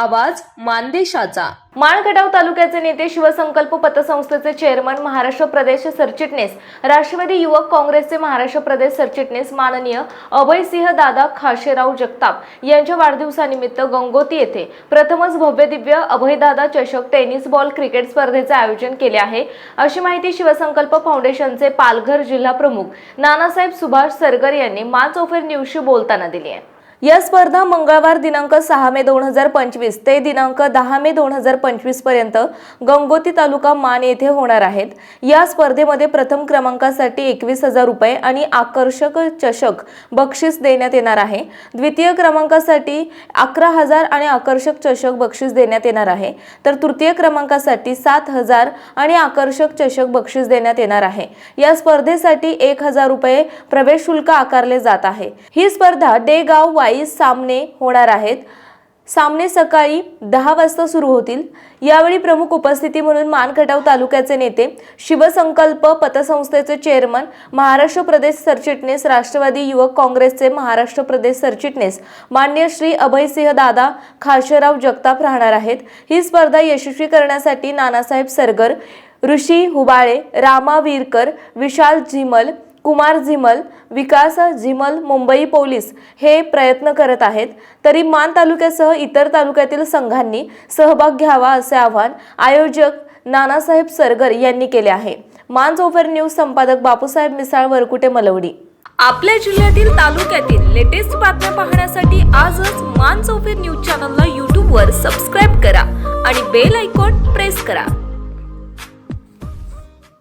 आवाज मानदेशाचा. माळगडाव तालुक्याचे नेते शिवसंकल्प पतसंस्थेचे चेअरमन महाराष्ट्र प्रदेश सरचिटणीस राष्ट्रवादी युवक काँग्रेसचे महाराष्ट्र प्रदेश सरचिटणीस माननीय अभयसिंह दादा खाशेराव जगताप यांच्या वाढदिवसानिमित्त गंगोती येथे प्रथमच भव्य दिव्य अभयदादा चषक टेनिस बॉल क्रिकेट स्पर्धेचे आयोजन केले आहे. अशी माहिती शिवसंकल्प फाउंडेशनचे पालघर जिल्हा प्रमुख नानासाहेब सुभाष सरगर यांनी माच ओफेर न्यूजशी बोलताना दिली आहे. या स्पर्धा मंगळवार दिनांक सहा मे दोन हजार पंचवीस ते दिनांक दहा मे दोन हजार पंचवीसपर्यंत गंगोती तालुका मान येथे होणार आहेत. या स्पर्धेमध्ये प्रथम क्रमांकासाठी एकवीस हजार रुपये आणि आकर्षक चषक बक्षीस देण्यात येणार आहे. द्वितीय क्रमांकासाठी अकरा हजार आणि आकर्षक चषक बक्षीस देण्यात येणार आहे. तर तृतीय क्रमांकासाठी सात हजार आणि आकर्षक चषक बक्षीस देण्यात येणार आहे. या स्पर्धेसाठी एक हजार रुपये प्रवेश शुल्क आकारले जात आहे. ही स्पर्धा डे गाव वाय चाळीस सामने होणार आहेत. सामने सकाळी दहा वाजता सुरू होतील. यावेळी प्रमुख उपस्थिती म्हणून मानखटाव तालुक्याचे नेते शिवसंकल्प पतसंस्थेचे चेअरमन महाराष्ट्र प्रदेश सरचिटणीस राष्ट्रवादी युवक काँग्रेसचे महाराष्ट्र प्रदेश सरचिटणीस मान्य श्री अभयसिंह दादा खाशेराव जगताप राहणार आहेत. ही स्पर्धा यशस्वी करण्यासाठी नानासाहेब सरगर ऋषी हुबाळे रामा वीरकर विशाल झिमल कुमार झिमल विकास झिमल मुंबई पोलीस हे प्रयत्न करत आहेत. तरी मान तालुक्यासह इतर तालुक्यातील संघांनी सहभाग घ्यावा असे आवाहन आयोजक नानासाहेब सरगर यांनी केले आहे. मान ओव्हर न्यूज संपादक बापूसाहेब मिसाळ वरकुटे मलवडी. आपल्या जिल्ह्यातील तालुक्यातील लेटेस्ट बातम्या पाहण्यासाठी आजच मान चौफेर न्यूज चॅनलला यूट्यूबवर सबस्क्राईब करा आणि बेल आयकॉन प्रेस करा.